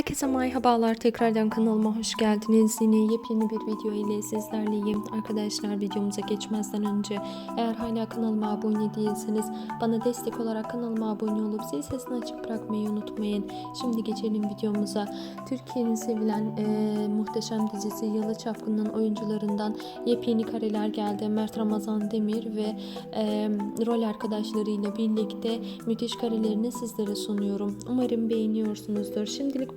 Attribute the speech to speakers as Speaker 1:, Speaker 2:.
Speaker 1: Herkese merhabalar. Tekrardan kanalıma hoş geldiniz. Yine yepyeni bir video ile sizlerleyim. Arkadaşlar videomuza geçmezden önce eğer hala kanalıma abone değilseniz bana destek olarak kanalıma abone olup zil sesini açık bırakmayı unutmayın. Şimdi geçelim videomuza. Türkiye'nin sevilen eee, muhteşem dizisi Yalı Çapkın'ın oyuncularından yepyeni kareler geldi. Mert Ramazan Demir ve eee, rol arkadaşlarıyla birlikte müthiş karelerini sizlere sunuyorum. Umarım beğeniyorsunuzdur. Şimdilik